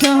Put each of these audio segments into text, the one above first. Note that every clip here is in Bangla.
সহ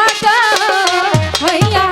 মত হইয়া